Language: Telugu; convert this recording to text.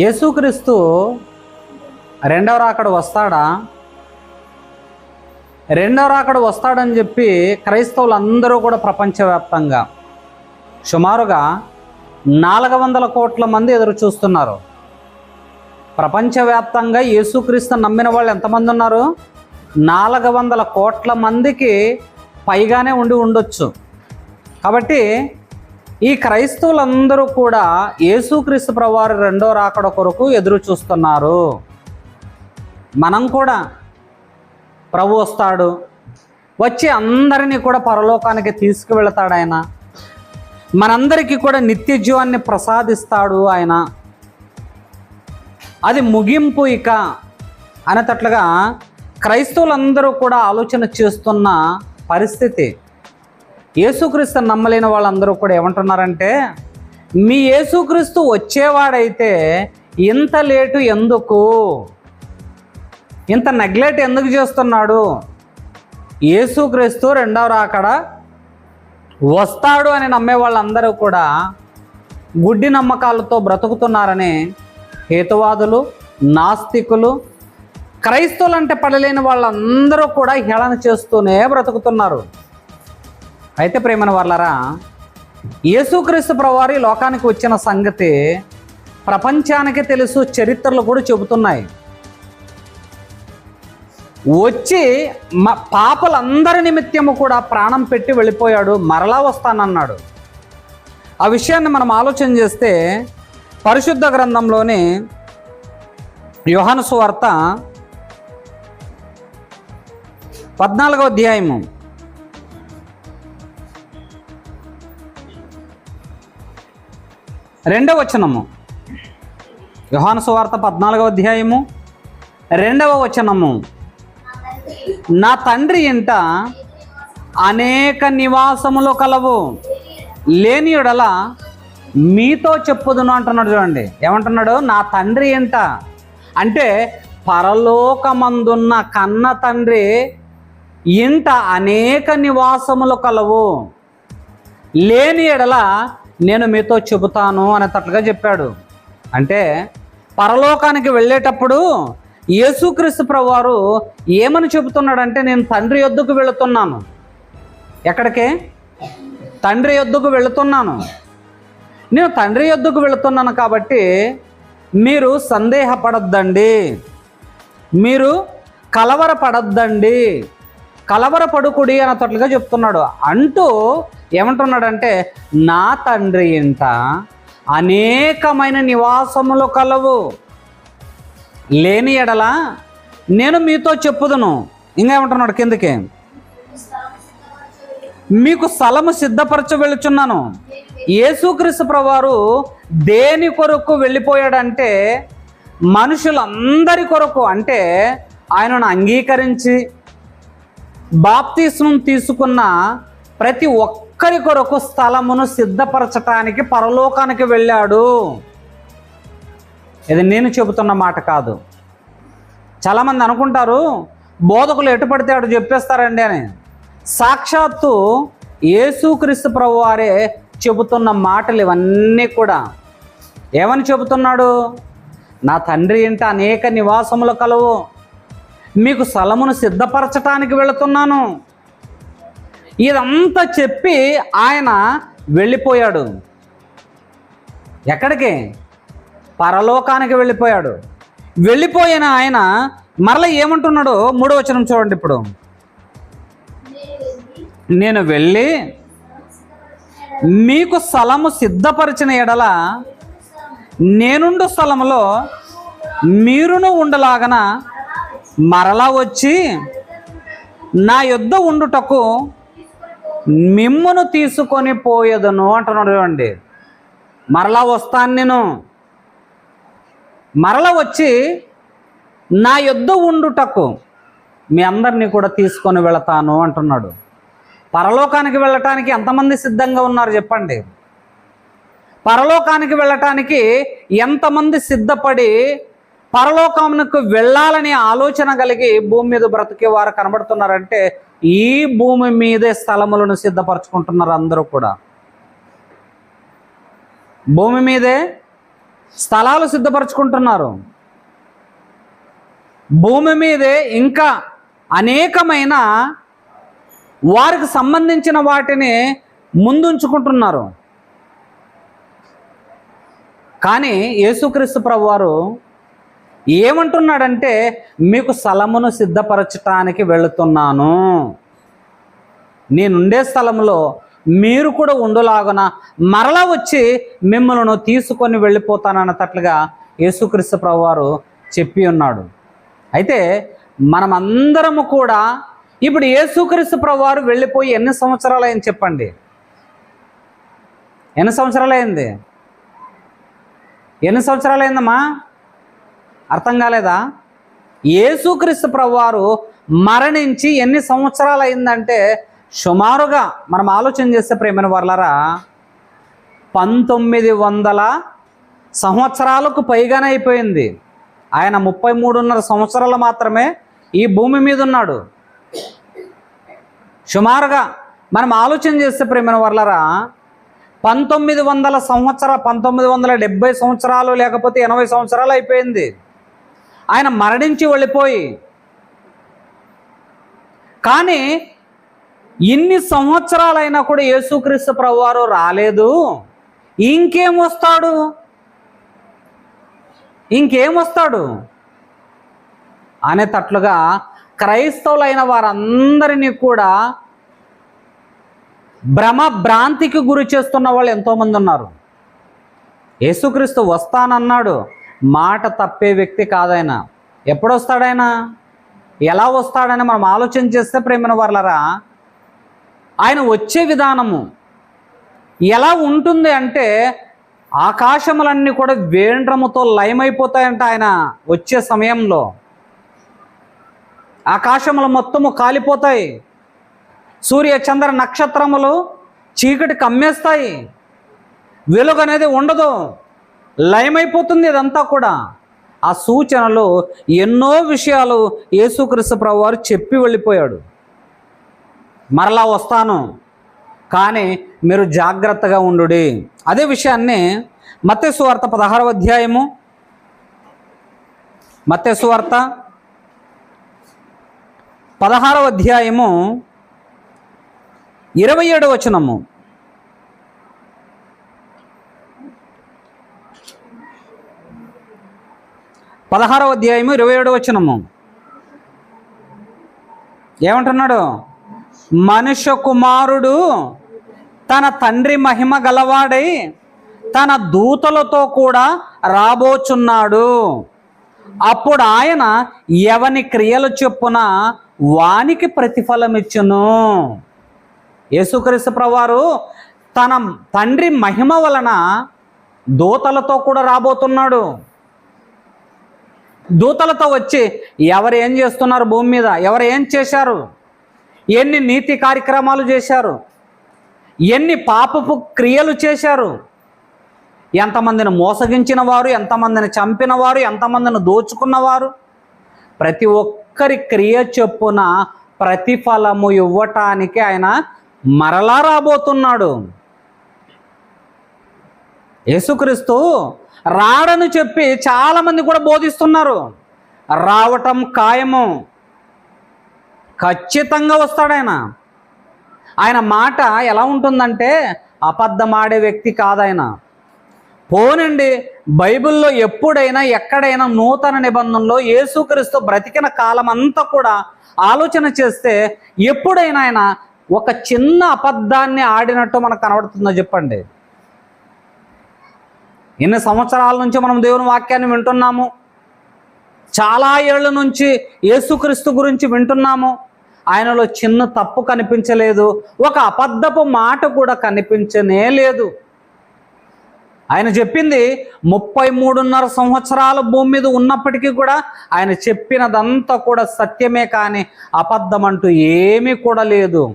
యేసుక్రీస్తు రెండవ రాకడ వస్తాడా? రెండవ రాకడ వస్తాడని చెప్పి క్రైస్తవులు అందరూ కూడా ప్రపంచవ్యాప్తంగా సుమారుగా నాలుగు వందల కోట్ల మంది ఎదురు చూస్తున్నారు. ప్రపంచవ్యాప్తంగా యేసుక్రీస్తు నమ్మిన వాళ్ళు ఎంతమంది ఉన్నారు? నాలుగు వందల కోట్ల మందికి పైగానే ఉండి ఉండొచ్చు. కాబట్టి ఈ క్రైస్తవులందరూ కూడా యేసుక్రీస్తు ప్రభువారి రెండో రాకడ కొరకు ఎదురు చూస్తున్నారు. మనం కూడా ప్రభు వస్తాడు. వచ్చి అందరినీ కూడా పరలోకానికి తీసుకువెళతాడు ఆయన. మనందరికీ కూడా నిత్య జీవాన్ని ప్రసాదిస్తాడు ఆయన. అది ముగింపు ఇక అనేటట్లుగా క్రైస్తవులందరూ కూడా ఆలోచన చేస్తున్న పరిస్థితి. యేసుక్రీస్తు నమ్మలేని వాళ్ళందరూ కూడా ఏమంటున్నారంటే మీ యేసుక్రీస్తు వచ్చేవాడైతే ఇంత లేటు ఎందుకు? ఇంత నెగ్లెక్ట్ ఎందుకు చేస్తున్నాడు? యేసుక్రీస్తు రెండవ రాకడ వస్తాడు అని నమ్మే వాళ్ళందరూ కూడా గుడ్డి నమ్మకాలతో బ్రతుకుతున్నారని హేతువాదులు నాస్తికులు క్రైస్తవులంటే పడలేని వాళ్ళందరూ కూడా హేళన చేస్తూనే బ్రతుకుతున్నారు. అయితే ప్రేమన వాళ్ళరా యేసుక్రీస్తు ప్రవారి లోకానికి వచ్చిన సంగతి ప్రపంచానికి తెలుసు చరిత్రలు కూడా చెబుతున్నాయి. వచ్చి మా పాపలందరి నిమిత్తము కూడా ప్రాణం పెట్టి వెళ్ళిపోయాడు మరలా వస్తానన్నాడు. ఆ విషయాన్ని మనం ఆలోచన చేస్తే పరిశుద్ధ గ్రంథంలోని యోహాను సువార్త పద్నాలుగో అధ్యాయము. రెండవ వచనము. యోహాను సువార్త పద్నాలుగవ అధ్యాయము. రెండవ వచనము. నా తండ్రి ఇంట అనేక నివాసములు కలవు. లేని ఎడల మీతో చెప్పుదును అంటున్నాడు చూడండి. ఏమంటున్నాడు? నా తండ్రి ఇంట. అంటే పరలోకమందున్న కన్న తండ్రి ఇంట అనేక నివాసములు కలవు. లేని ఎడల నేను మీతో చెబుతాను అనేటట్లుగా చెప్పాడు. అంటే పరలోకానికి వెళ్ళేటప్పుడు యేసుక్రీస్తు ప్రభువారు ఏమని చెబుతున్నాడంటే నేను తండ్రి యొద్దకు వెళుతున్నాను. ఎక్కడికి? తండ్రి యొద్దకు వెళుతున్నాను. నేను తండ్రి యొద్దకు వెళుతున్నాను కాబట్టి మీరు సందేహపడద్దండి. మీరు కలవరపడద్దండి. కలవరపడుకుడి అన్నట్లుగా చెప్తున్నాడు. అంటూ ఏమంటున్నాడంటే నా తండ్రి ఇంట అనేకమైన నివాసములు కలవు. లేని ఎడల నేను మీతో చెప్పుదును. ఇంకా ఏమంటున్నాడు కిందకి? మీకు స్థలము సిద్ధపరచ వెళుచున్నాను యేసుక్రీస్తు ప్రభువారు దేని కొరకు వెళ్ళిపోయాడంటే మనుషులందరి కొరకు అంటే ఆయనను అంగీకరించి బాప్తిస్మం తీసుకున్న ప్రతి ఒక్కరి కొరకు స్థలమును సిద్ధపరచటానికి పరలోకానికి వెళ్ళాడు. ఇది నేను చెబుతున్న మాట కాదు. చాలామంది అనుకుంటారు బోధకులు ఎటు పడితే అటు చెప్పేస్తారండి అని. సాక్షాత్తు యేసుక్రీస్తు ప్రభు వారే చెబుతున్న మాటలు ఇవన్నీ కూడా. ఏమని చెబుతున్నాడు? నా తండ్రి ఇంట అనేక నివాసములు కలవు. మీకు స్థలమును సిద్ధపరచటానికి వెళుతున్నాను. ఇదంతా చెప్పి ఆయన వెళ్ళిపోయాడు. ఎక్కడికి? పరలోకానికి వెళ్ళిపోయాడు. వెళ్ళిపోయిన ఆయన మరలా ఏమంటున్నాడు మూడో వచనం చూడండి ఇప్పుడు. నేను వెళ్ళి మీకు స్థలము సిద్ధపరిచిన ఎడల నేనుండు స్థలములో మీరును ఉండలాగన మరలా వచ్చి నా యుద్ధ ఉండుటకు మిమ్మును తీసుకొని పోయేదను అంటున్నాడు చూడండి. మరలా వస్తాను నేను. మరలా వచ్చి నా యుద్ధ ఉండుటకు మీ అందరినీ కూడా తీసుకొని వెళతాను అంటున్నాడు. పరలోకానికి వెళ్ళటానికి ఎంతమంది సిద్ధంగా ఉన్నారు చెప్పండి. పరలోకానికి వెళ్ళటానికి ఎంతమంది సిద్ధపడి పరలోకమునకు వెళ్ళాలనే ఆలోచన కలిగి భూమి మీద బ్రతికే వారు కనబడుతున్నారంటే ఈ భూమి మీదే స్థలములను సిద్ధపరచుకుంటున్నారు అందరూ కూడా. భూమి మీదే స్థలాలు సిద్ధపరచుకుంటున్నారు. భూమి మీదే ఇంకా అనేకమైన వారికి సంబంధించిన వాటిని ముందుంచుకుంటున్నారు. కానీ యేసుక్రీస్తు ప్రభు వారు ఏమంటున్నాడంటే మీకు స్థలమును సిద్ధపరచటానికి వెళుతున్నాను. నేనుండే స్థలంలో మీరు కూడా ఉండులాగున మరలా వచ్చి మిమ్మల్ని తీసుకొని వెళ్ళిపోతానన్నట్లుగా యేసుక్రీస్తు ప్రభువారు చెప్పి ఉన్నాడు. అయితే మనమందరము కూడా ఇప్పుడు యేసుక్రీస్తు ప్రభువారు వెళ్ళిపోయి ఎన్ని సంవత్సరాలు అయింది చెప్పండి? ఎన్ని సంవత్సరాలు అయింది ఎన్ని సంవత్సరాలు అయిందమ్మా అర్థం కాలేదా? యేసుక్రీస్తు ప్రభువారు మరణించి ఎన్ని సంవత్సరాలు అయిందంటే సుమారుగా మనం ఆలోచన చేస్తే ప్రేమైన వర్లరా పంతొమ్మిది వందల సంవత్సరాలకు పైగానే అయిపోయింది. ఆయన ముప్పై మూడున్నర సంవత్సరాలు మాత్రమే ఈ భూమి మీద ఉన్నాడు. సుమారుగా మనం ఆలోచన చేస్తే ప్రేమైన వర్లరా పంతొమ్మిది వందల సంవత్సర పంతొమ్మిది వందల డెబ్బై సంవత్సరాలు లేకపోతే ఎనభై సంవత్సరాలు అయిపోయింది. ఆయన మరణించి వెళ్ళిపోయి. కానీ ఇన్ని సంవత్సరాలైనా కూడా యేసుక్రీస్తు ప్రభువారు రాలేదు. ఇంకేం వస్తాడు? ఇంకేం వస్తాడు? అనేటట్లుగా క్రైస్తవులైన వారందరినీ కూడా భ్రమ భ్రాంతికి గురి చేస్తున్న వాళ్ళు ఎంతోమంది ఉన్నారు. యేసుక్రీస్తు వస్తానన్నాడు. మాట తప్పే వ్యక్తి కాదాయన ఎప్పుడు ఎలా వస్తాడని మనం ఆలోచన చేస్తే ప్రేమిన వర్లరా? ఆయన వచ్చే విధానము ఎలా ఉంటుంది అంటే ఆకాశములన్నీ కూడా వేండ్రముతో లయమైపోతాయంట ఆయన వచ్చే సమయంలో. ఆకాశములు మొత్తము కాలిపోతాయి. సూర్య చంద్ర నక్షత్రములు చీకటి కమ్మేస్తాయి. వెలుగు అనేది ఉండదు. లయమైపోతుంది ఇదంతా కూడా. ఆ సూచనలో ఎన్నో విషయాలు యేసుక్రీస్తు ప్రభువారు చెప్పి వెళ్ళిపోయాడు. మరలా వస్తాను. కానీ మీరు జాగ్రత్తగా ఉండు అదే విషయాన్ని మత్స్యసువార్త పదహారవ అధ్యాయము. మత్స్యసువార్త పదహారవ అధ్యాయము ఇరవై ఏడు పదహారవ అధ్యాయము ఇరవై ఏడు వచనము. ఏమంటున్నాడు? మనుష్య కుమారుడు తన తండ్రి మహిమ గలవాడై తన దూతలతో కూడా రాబోచున్నాడు. అప్పుడు ఆయన ఎవని క్రియలు చొప్పున వానికి ప్రతిఫలం ఇచ్చును? యేసుక్రీస్తు ప్రవారు తన తండ్రి మహిమ వలన దూతలతో కూడా రాబోతున్నాడు. దూతలతో వచ్చి ఎవరు ఏం చేస్తున్నారు భూమి మీద? ఎవరు ఏం చేశారు? ఎన్ని నీతి కార్యక్రమాలు చేశారు? ఎన్ని పాపపు క్రియలు చేశారు? ఎంతమందిని మోసగించిన వారు ఎంతమందిని చంపిన వారు ఎంతమందిని దోచుకున్నవారు? ప్రతి ఒక్కరి క్రియ చొప్పున ప్రతిఫలము ఇవ్వటానికి ఆయన మరలా రాబోతున్నాడు. యేసుక్రీస్తు రాడని చెప్పి చాలామంది కూడా బోధిస్తున్నారు. రావటం ఖాయము. ఖచ్చితంగా వస్తాడాయన ఆయన. మాట ఎలా ఉంటుందంటే అబద్ధమాడే వ్యక్తి కాదాయన. పోనండి బైబిల్లో ఎప్పుడైనా ఎక్కడైనా నూతన నిబంధనలో యేసుక్రీస్తు బ్రతికిన కాలం అంతా కూడా ఆలోచన చేస్తే ఎప్పుడైనా ఆయన ఒక చిన్న అబద్ధాన్ని ఆడినట్టు మనకు కనబడుతుందో చెప్పండి. ఎన్ని సంవత్సరాల నుంచి మనం దేవుని వాక్యాన్ని వింటున్నాము? చాలా ఏళ్ళ నుంచి యేసుక్రీస్తు గురించి వింటున్నాము. ఆయనలో చిన్న తప్పు కనిపించలేదు. ఒక అబద్ధపు మాట కూడా కనిపించనే లేదు. ఆయన చెప్పింది ముప్పై మూడున్నర సంవత్సరాల భూమి మీద ఉన్నప్పటికీ కూడా ఆయన చెప్పినదంతా కూడా సత్యమే కానీ అబద్ధం అంటూ ఏమీ కూడా లేదు.